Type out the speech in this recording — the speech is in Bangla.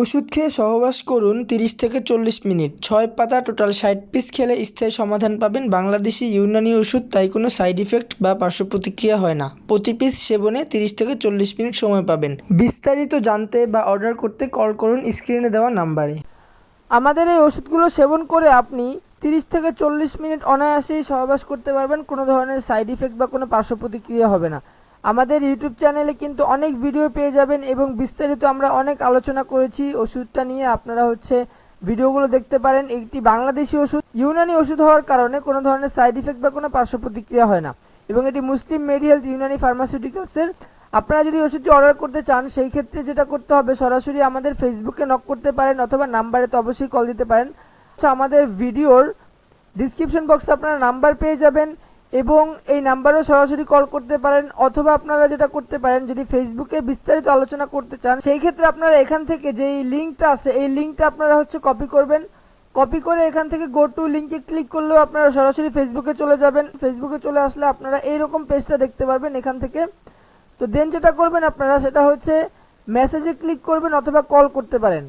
ওষুধ খেয়ে সহবাস করুন তিরিশ থেকে চল্লিশ মিনিট। ছয় পাতা টোটাল ষাট পিস খেলে স্থায়ী সমাধান পাবেন বাংলাদেশি ইউনানি ওষুধ, তাই কোনো সাইড ইফেক্ট বা পার্শ্ব প্রতিক্রিয়া হয় না। প্রতি পিস সেবনে তিরিশ থেকে চল্লিশ মিনিট সময় পাবেন। বিস্তারিত জানতে বা অর্ডার করতে কল করুন স্ক্রিনে দেওয়া নাম্বারে। আমাদের এই ওষুধগুলো সেবন করে আপনি তিরিশ থেকে চল্লিশ মিনিট অনায়াসেই সহবাস করতে পারবেন। কোনো ধরনের সাইড ইফেক্ট বা কোনো পার্শ্ব প্রতিক্রিয়া হবে না। আমাদের ইউটিউব চ্যানেলে কিন্তু অনেক ভিডিও পেয়ে যাবেন এবং বিস্তারিত আমরা অনেক আলোচনা করেছি। ওষুধটা নিয়ে আপনারা হচ্ছে ভিডিওগুলো দেখতে পারেন। একটি বাংলাদেশি ওষুধ, ইউনানি ওষুধ হওয়ার কারণে কোনো ধরনের সাইড ইফেক্ট বা কোনো পার্শ্ব প্রতিক্রিয়া হয় না। এবং এটি মুসলিম মেডিহেলথ ইউনানি ফার্মাসিউটিক্যালসের আপনারা যদি ওষুধটি অর্ডার করতে চান, সেই ক্ষেত্রে যেটা করতে হবে, সরাসরি আমাদের ফেসবুকে নক করতে পারেন অথবা নাম্বারে তো অবশ্যই কল দিতে পারেন। আচ্ছা আমাদের ভিডিওর ডিসক্রিপশন বক্সে আপনারা নাম্বার পেয়ে যাবেন। এবং এই নাম্বারেও সরাসরি কল করতে পারেন অথবা আপনারা যেটা করতে পারেন, যদি ফেসবুকে বিস্তারিত আলোচনা করতে চান, সেই ক্ষেত্রে আপনারা এখান থেকে যে লিঙ্কটা আছে, এই লিঙ্কটা আপনারা হচ্ছে কপি করবেন। কপি করে এখান থেকে গো টু লিঙ্কে ক্লিক করলেও আপনারা সরাসরি ফেসবুকে চলে যাবেন। ফেসবুকে চলে আসলে আপনারা এইরকম পেজটা দেখতে পারবেন এখান থেকে। তো দেন যেটা করবেন আপনারা সেটা হচ্ছে মেসেজে ক্লিক করবেন অথবা কল করতে পারেন।